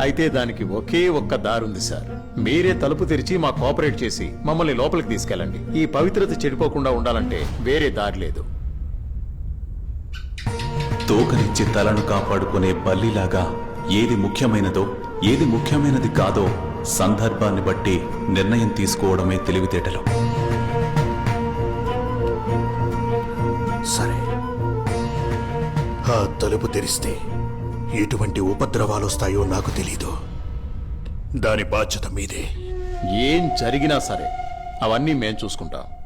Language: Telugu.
అయితే దానికి ఒకే ఒక్క దారుంది సార్. మీరే తలుపు తెరిచి మా కోఆపరేట్ చేసి మమ్మల్ని లోపలికి తీసుకెళ్ళండి. ఈ పవిత్రత చెడిపోకుండా ఉండాలంటే వేరే దారి లేదు. తోకనిచ్చి తలను కాపాడుకునే బల్లిలాగా ఏది ముఖ్యమైనదో ఏది ముఖ్యమైనది కాదో సందర్భాన్ని బట్టి నిర్ణయం తీసుకోవడమే తెలివితేటలు. సరే. ఆ తలుపు తెరిస్తే ఎటువంటి ఉపద్రవాలు వస్తాయో నాకు తెలీదు. దాని బాధ్యత మీదే. ఏం జరిగినా సరే అవన్నీ మేం చూసుకుంటాం.